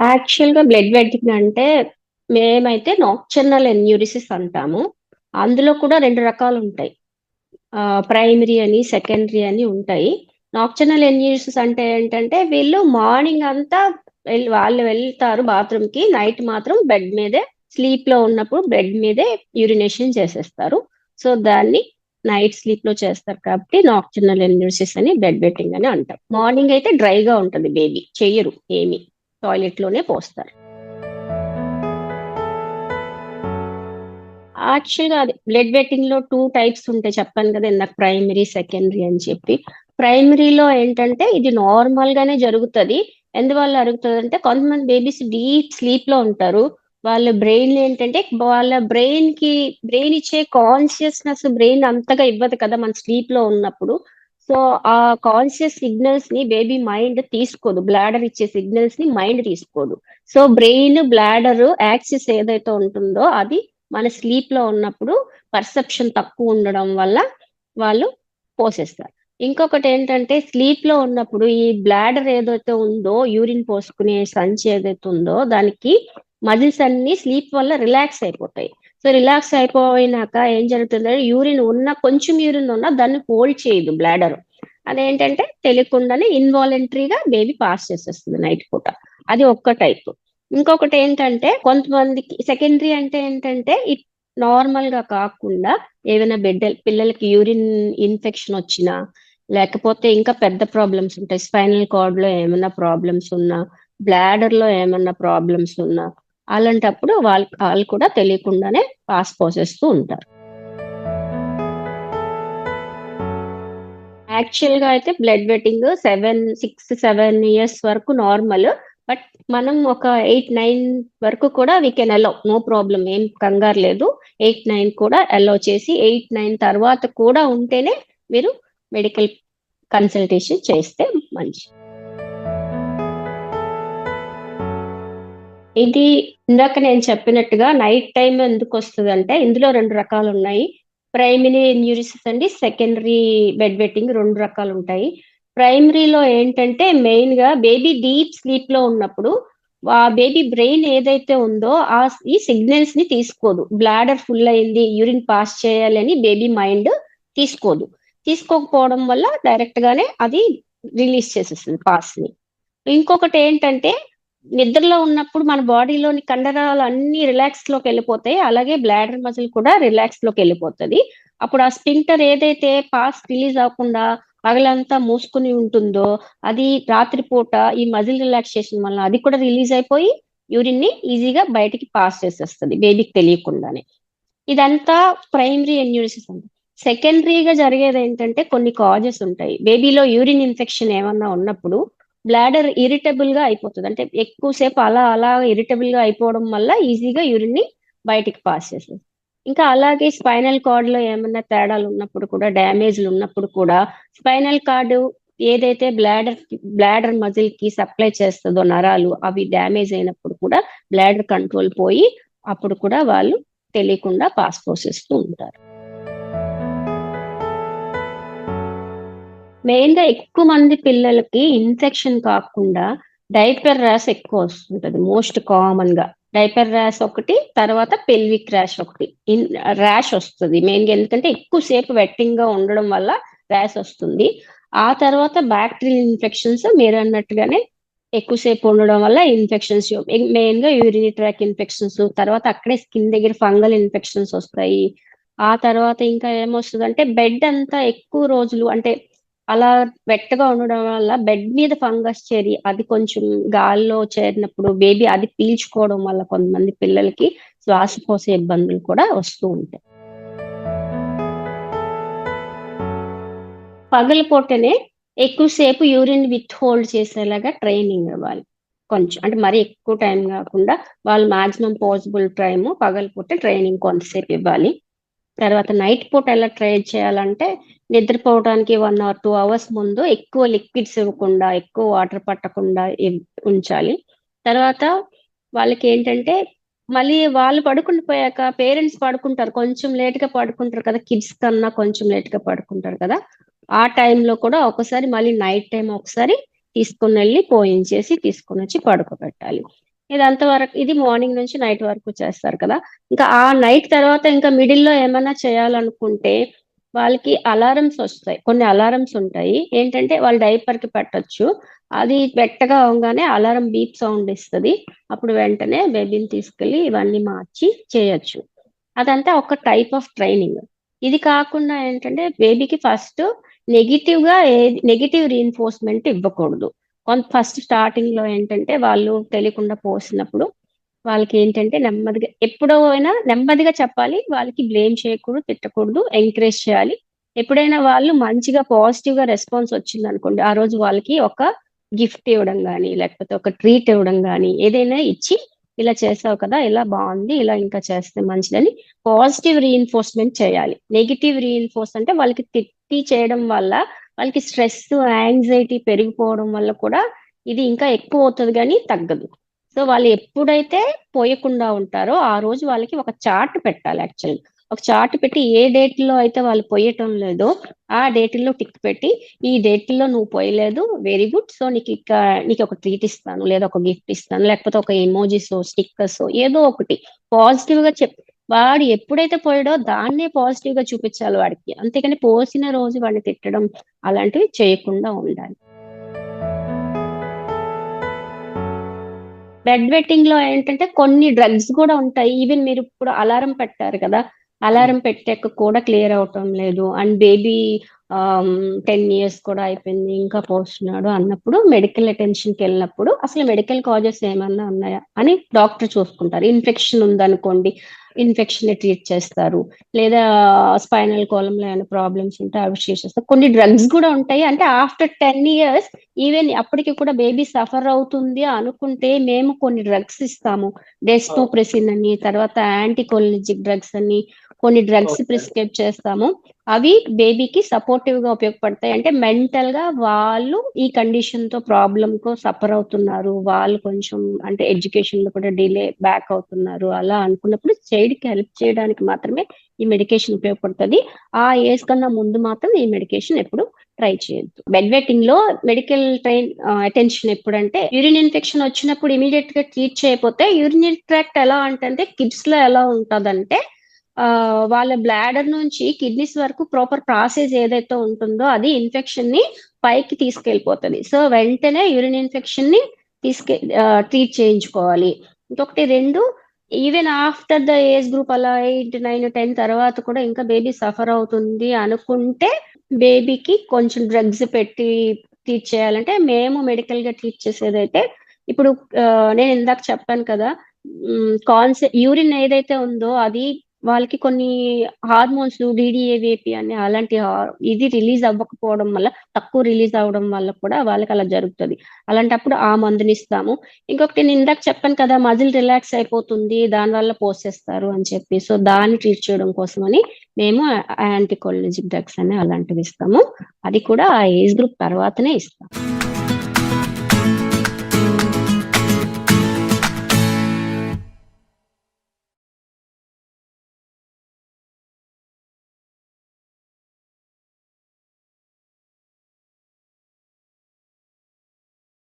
యాక్చువల్గా blood wedding అంటే మేమైతే నాక్చర్నల్ ఎన్యూరిసిస్ అంటాము. అందులో కూడా రెండు రకాలు ఉంటాయి ప్రైమరీ అని, సెకండరీ అని ఉంటాయి. నాక్చర్నల్ ఎన్యూరిసిస్ అంటే ఏంటంటే వీళ్ళు మార్నింగ్ అంతా వాళ్ళు వెళ్తారు బాత్రూమ్‌కి. నైట్ మాత్రం బెడ్ మీదే స్లీప్‌లో ఉన్నప్పుడు బెడ్ మీదే యూరినేషన్ చేసేస్తారు. సో, దాన్ని నైట్ స్లీప్‌లో చేస్తారు కాబట్టి నాక్చర్నల్ ఎన్యూరిసిస్ అని బెడ్ వెట్టింగ్ అని అంటాం. మార్నింగ్ అయితే డ్రైగా ఉంటుంది బేబీ. చెయ్యరు ఏమి. టాయిలెట్‌లోనే పోస్తారు. యాక్చువల్‌గా అది బ్లడ్ వెట్టింగ్‌లో టూ టైప్స్ ఉంటాయి. చెప్పాను కదా! ఇందాక ప్రైమరీ, సెకండరీ అని చెప్పి. ప్రైమరీలో ఏంటంటే ఇది నార్మల్‌గానే జరుగుతది. ఎందువల్ల అరుగుతదంటే కొంతమంది బేబీస్ డీప్ స్లీప్‌లో ఉంటారు. వాళ్ళ బ్రెయిన్ ఏంటంటే వాళ్ళ బ్రెయిన్‌కి బ్రెయిన్ ఇచ్చే కాన్షియస్‌నెస్ బ్రెయిన్ అంతగా ఇవ్వదు కదా! మన స్లీప్‌లో ఉన్నప్పుడు. సో, ఆ కాన్షియస్ సిగ్నల్స్‌ని బేబీ మైండ్ తీసుకోదు. బ్లాడర్ ఇచ్చే సిగ్నల్స్ని మైండ్ తీసుకోదు. సో, బ్రెయిన్, బ్లాడర్ యాక్సిస్ ఏదైతే ఉంటుందో అది మన స్లీప్లో ఉన్నప్పుడు పర్సెప్షన్ తక్కువ ఉండడం వల్ల వాళ్ళు పోసేస్తారు. ఇంకొకటి ఏంటంటే స్లీప్లో ఉన్నప్పుడు ఈ బ్లాడర్ ఏదైతే ఉందో యూరిన్ పోసుకునే సంచి ఏదైతే ఉందో దానికి మజిల్స్ అన్ని స్లీప్ వల్ల రిలాక్స్ అయిపోతాయి. సో, రిలాక్స్ అయిపోయినాక ఏం జరుగుతుందంటే యూరిన్ ఉన్న కొంచెం యూరిన్ ఉన్నా దాన్ని హోల్డ్ చేయదు బ్లాడర్. అదేంటంటే తెలియకుండానే ఇన్వాలంటరీగా బేబీ పాస్ చేసేస్తుంది నైట్ పూట. అది ఒక్క టైప్ ఇంకొకటి ఏంటంటే కొంతమందికి సెకండరీ అంటే ఏంటంటే నార్మల్గా కాకుండా ఏమైనా బిడ్డ పిల్లలకి యూరిన్ ఇన్ఫెక్షన్ వచ్చినా, లేకపోతే ఇంకా పెద్ద ప్రాబ్లమ్స్ ఉంటాయి. స్పైనల్ కార్డ్లో ఏమైనా ప్రాబ్లమ్స్ ఉన్నా, బ్లాడర్‌లో ఏమైనా ప్రాబ్లమ్స్ ఉన్నా, అలాంటప్పుడు వాళ్ళు వాళ్ళు కూడా తెలియకుండానే పాస్ పోసేస్తూ ఉంటారు. యాక్చువల్గా అయితే బ్లడ్ వెట్టింగ్ 7, 6, 7 ఇయర్స్ వరకు నార్మల్. బట్ మనం ఒక 8, 9 వరకు కూడా we can allow no problem ఏం కంగారు లేదు. 8, 9 కూడా అలో చేసి 8, 9 తర్వాత కూడా ఉంటేనే మీరు మెడికల్ కన్సల్టేషన్ చేస్తే మంచి ఇది ఇందాక నేను చెప్పినట్టుగా నైట్ టైం ఎందుకు వస్తుంది అంటే ఇందులో రెండు రకాలు ఉన్నాయి ప్రైమరీ ఎన్యూరిసిస్ అండి, సెకండరీ బెడ్ వెట్టింగ్ రెండు రకాలు ఉంటాయి ప్రైమరీలో ఏంటంటే మెయిన్‌గా బేబీ డీప్ స్లీప్‌లో ఉన్నప్పుడు ఆ బేబీ బ్రెయిన్ ఏదైతే ఉందో ఆ ఈ సిగ్నల్స్‌ని తీసుకోదు. బ్లాడర్ ఫుల్ అయింది, యూరిన్ పాస్ చేయాలి అని బేబీ మైండ్ తీసుకోదు. తీసుకోకపోవడం వల్ల డైరెక్ట్‌గానే అది రిలీజ్ చేసేస్తది పాస్‌ని. ఇంకొకటేంటంటే నిద్రలో ఉన్నప్పుడు మన బాడీలోని లోకి వెళ్ళిపోతాయి అలాగే బ్లాడర్ మజిల్ కూడా రిలాక్స్లోకి వెళ్ళిపోతుంది అప్పుడు ఆ స్పింటర్ ఏదైతే పాస్ రిలీజ్ అవ్వకుండా పగలంతా మూసుకొని ఉంటుందో అది రాత్రిపూట ఈ మజిల్ రిలాక్సేషన్ వల్ల అది కూడా రిలీజ్ అయిపోయి యూరిన్ని ఈజీగా బయటికి పాస్ చేసేస్తుంది బేబీకి తెలియకుండానే. ఇదంతా ప్రైమరీ ఎన్యూరిసిస్ అంటాం. సెకండరీగా జరిగేదేంటంటే కొన్ని కాజెస్ ఉంటాయి. బేబీలో యూరిన్ ఇన్ఫెక్షన్ ఏమన్నా ఉన్నప్పుడు బ్లాడర్ ఇరిటబుల్గా అయిపోతుంది అంటే ఎక్కువ సేపు అలా అలా ఇరిటబుల్‌గా అయిపోవడం వల్ల ఈజీగా యూరిన్‌ని బయటికి పాస్ చేస్తుంది ఇంకా అలాగే స్పైనల్ కార్డు లో ఏమైనా తేడాలు ఉన్నప్పుడు కూడా డ్యామేజ్‌లున్నప్పుడు కూడా స్పైనల్ కార్డు ఏదైతే బ్లాడర్ బ్లాడర్ మజిల్కి సప్లై చేస్తుందో నరాలు అవి డ్యామేజ్ అయినప్పుడు కూడా బ్లాడర్ కంట్రోల్ పోయి అప్పుడు కూడా వాళ్ళు తెలియకుండా పాస్ పోసేస్తూ ఉంటారు. మెయిన్గా ఎక్కువ మంది పిల్లలకి ఇన్ఫెక్షన్ కాకుండా డైపర్ ర్యాష్ ఎక్కువ వస్తుంటది మోస్ట్ కామన్గా డైపర్ ర్యాష్ ఒకటి, తర్వాత పెల్విక్ ర్యాష్ ఒకటి. ఇన్ ర్యాష్ మెయిన్గా ఎందుకంటే ఎక్కువ సేపు వెట్టింగ్‌గా ఉండడం వల్ల ర్యాష్ వస్తుంది. ఆ తర్వాత బ్యాక్టీరియల్ ఇన్ఫెక్షన్స్ మీరన్నట్టుగానే ఎక్కువ సేపు ఉండడం వల్ల ఇన్ఫెక్షన్స్ మెయిన్గా యూరినరీ ట్రాక్ ఇన్ఫెక్షన్స్, తర్వాత అక్కడే స్కిన్ దగ్గర ఫంగల్ ఇన్ఫెక్షన్స్ వస్తాయి. ఆ తర్వాత ఇంకా ఏమొస్తదంటే బెడ్ అంతా ఎక్కువ రోజులు అంటే అలా వెట్టగా ఉండడం వల్ల బెడ్ మీద ఫంగస్ చేరి అది కొంచెం గాల్లో చేరినప్పుడు బేబీ అది పీల్చుకోవడం వల్ల కొంతమంది పిల్లలకి శ్వాసకోశ ఇబ్బందులు కూడా వస్తూ ఉంటాయి. పగలపూటనే ఎక్కువ సేపు యూరిన్ విత్‌హోల్డ్ చేసేలాగా ట్రైనింగ్ ఇవ్వాలి. కొంచెం అంటే మరీ ఎక్కువ టైం కాకుండా వాళ్ళు మాక్సిమం పాసిబుల్ టైము పగలపూట ట్రైనింగ్ కొంతసేపు ఇవ్వాలి. తర్వాత నైట్ పూట ఎలా ట్రైన్ చేయాలంటే నిద్రపోవడానికి వన్ ఆర్ టూ అవర్స్ ముందు ఎక్కువ లిక్విడ్స్ ఇవ్వకుండా, ఎక్కువ వాటర్ పట్టకుండా ఉంచాలి. తర్వాత వాళ్ళకి ఏంటంటే మళ్ళీ వాళ్ళు పడుకుని పోయాక పేరెంట్స్ పడుకుంటారు. కొంచెం లేట్‌గా పడుకుంటారు కదా! కిడ్స్ కన్నా కొంచెం లేట్‌గా పడుకుంటారు కదా! ఆ టైంలో కూడా ఒకసారి మళ్ళీ నైట్ టైం ఒకసారి తీసుకొనెళ్ళి పోయించేసి తీసుకొనొచ్చి పడుకోబెట్టాలి. ఇది అంతవరకు ఇది మార్నింగ్ నుంచి నైట్ వరకు చేస్తారు కదా. ఇంకా ఆ నైట్ తర్వాత ఇంకా మిడిల్లో ఏమైనా చేయాలనుకుంటే వాళ్ళకి అలారమ్స్ వస్తాయి. కొన్ని అలారమ్స్ ఉంటాయి. ఏంటంటే వాళ్ళు డైపర్కి పెట్టొచ్చు. అది పెట్టగా అవగానే అలారం బీప్ సౌండ్ ఇస్తుంది. అప్పుడు వెంటనే బేబీని తీసుకెళ్ళి ఇవన్నీ మార్చి చేయొచ్చు. అదంతా ఒక టైప్ ఆఫ్ ట్రైనింగ్ ఇది కాకుండా ఏంటంటే బేబీకి ఫస్ట్ నెగిటివ్గా నెగిటివ్ రీఎన్ఫోర్స్మెంట్ ఇవ్వకూడదు. కొంత ఫస్ట్ స్టార్టింగ్లో ఏంటంటే వాళ్ళు తెలియకుండా పోసినప్పుడు వాళ్ళకి ఏంటంటే నెమ్మదిగా ఎప్పుడో అయినా నెమ్మదిగా చెప్పాలి వాళ్ళకి బ్లేమ్ చేయకూడదు తిట్టకూడదు ఎంకరేజ్ చేయాలి. ఎప్పుడైనా వాళ్ళు మంచిగా పాజిటివ్గా రెస్పాన్స్ వచ్చింది అనుకోండి ఆ రోజు వాళ్ళకి ఒక గిఫ్ట్ ఇవ్వడం కానీ లేకపోతే ఒక ట్రీట్ ఇవ్వడం కానీ ఏదైనా ఇచ్చి ఇలా చేసావు కదా ఇలా బాగుంది ఇలా ఇంకా చేస్తే మంచిదని పాజిటివ్ రీఎన్ఫోర్స్మెంట్ చేయాలి. నెగిటివ్ రీఎన్ఫోర్స్ అంటే వాళ్ళకి తిట్టి చేయడం వల్ల వాళ్ళకి స్ట్రెస్ యాంగ్జైటీ పెరిగిపోవడం వల్ల కూడా ఇది ఇంకా ఎక్కువ అవుతుంది కానీ తగ్గదు. సో వాళ్ళు ఎప్పుడైతే పోయకుండా ఉంటారో ఆ రోజు వాళ్ళకి ఒక చార్ట్ పెట్టాలి యాక్చువల్. ఒక చార్ట్ పెట్టి ఏ డేట్లో అయితే వాళ్ళు పోయటం లేదో ఆ డేట్లో టిక్ పెట్టి ఈ డేట్లో నువ్వు పోయలేదు వెరీ గుడ్. సో నీకు ఇక నీకు ఒక ట్రీట్ ఇస్తాను లేదా ఒక గిఫ్ట్ ఇస్తాను లేకపోతే ఒక ఎమోజీస్ స్టిక్కర్స్ ఏదో ఒకటి. పాజిటివ్గా చెప్ వాడు ఎప్పుడైతే పోయాడో దాన్నే పాజిటివ్గా చూపించాలి వాడికి. అంతేకాని పోసిన రోజు వాడిని తిట్టడం అలాంటివి చేయకుండా ఉండాలి. బెడ్ వెట్టింగ్లో ఏంటంటే కొన్ని డ్రగ్స్ కూడా ఉంటాయి. ఈవెన్ మీరు ఇప్పుడు అలారం పెట్టారు కదా అలారం పెట్టాక కూడా క్లియర్ అవటం లేదు. అండ్ బేబీ టెన్ ఇయర్స్ కూడా అయిపోయింది ఇంకా పోస్తున్నాడు అన్నప్పుడు మెడికల్ అటెన్షన్కి వెళ్ళినప్పుడు అసలు మెడికల్ కాజెస్ ఏమన్నా ఉన్నాయా అని డాక్టర్ చూసుకుంటారు. ఇన్ఫెక్షన్ ఉందనుకోండి ఇన్ఫెక్షన్ ట్రీట్ చేస్తారు. లేదా స్పైనల్ కోలంలో ఏమైనా ప్రాబ్లమ్స్ ఉంటే అవి చేసేస్తారు కొన్ని డ్రగ్స్ కూడా ఉంటాయి. అంటే ఆఫ్టర్ టెన్ ఇయర్స్ ఈవెన్ అప్పటికి కూడా బేబీ సఫర్ అవుతుంది అనుకుంటే మేము కొన్ని డ్రగ్స్ ఇస్తాము. డెస్టోప్రెసిన్ అని తర్వాత యాంటీకోలిజిక్ డ్రగ్స్ అని కొన్ని డ్రగ్స్ ప్రిస్క్రైబ్ చేస్తాము. అవి బేబీకి సపోర్టివ్గా ఉపయోగపడతాయి. అంటే మెంటల్గా వాళ్ళు ఈ కండిషన్తో ప్రాబ్లమ్ కో సఫర్ అవుతున్నారు. వాళ్ళు కొంచెం అంటే ఎడ్యుకేషన్లో కూడా డిలే బ్యాక్ అవుతున్నారు. అలా అనుకున్నప్పుడు చైల్డ్కి హెల్ప్ చేయడానికి మాత్రమే ఈ మెడికేషన్ ఉపయోగపడుతుంది. ఆ ఏజ్ కన్నా ముందు మాత్రం ఈ మెడికేషన్ ఎప్పుడు ట్రై చేయొద్దు. బెడ్ వెట్టింగ్లో మెడికల్ ట్రైన్ అటెన్షన్ ఎప్పుడంటే యూరిన్ ఇన్ఫెక్షన్ వచ్చినప్పుడు ఇమీడియట్గా ట్రీట్ చేయకపోతే యూరిన్ ట్రాక్ట్ ఎలా అంటే కిడ్స్లో ఎలా ఉంటదంటే వాళ్ళ బ్లాడర్ నుంచి కిడ్నీస్ వరకు ప్రాపర్ ప్రాసెస్ ఏదైతే ఉంటుందో అది ఇన్ఫెక్షన్ని పైకి తీసుకెళ్ళిపోతుంది. సో వెంటనే యూరిన్ ఇన్ఫెక్షన్ని తీసుకె ట్రీట్ చేయించుకోవాలి. ఇంకొకటి రెండు even after the age group అలా ఎయిట్ నైన్ టెన్ తర్వాత కూడా ఇంకా బేబీ సఫర్ అవుతుంది అనుకుంటే బేబీకి కొంచెం డ్రగ్స్ పెట్టి ట్రీట్ చేయాలంటే మేము మెడికల్గా ట్రీట్ చేసేదైతే ఇప్పుడు నేను ఇందాక చెప్పాను కదా కాన్సె యూరిన్ ఏదైతే ఉందో అది వాళ్ళకి కొన్ని హార్మోన్స్ డిడిఏవిపి అని అలాంటి ఇది రిలీజ్ అవ్వకపోవడం వల్ల తక్కువ రిలీజ్ అవ్వడం వల్ల కూడా వాళ్ళకి అలా జరుగుతుంది. అలాంటప్పుడు ఆ మందుని ఇస్తాము. ఇంకొకటి నేను ఇందాక చెప్పాను కదా మజిల్ రిలాక్స్ అయిపోతుంది దాని వల్ల పోసేస్తారు అని చెప్పి. సో దాన్ని ట్రీట్ చేయడం కోసమని మేము యాంటీకోలజిక్ డ్రగ్స్ అని అలాంటివి ఇస్తాము. అది కూడా ఆ ఏజ్ గ్రూప్ తర్వాతనే ఇస్తాం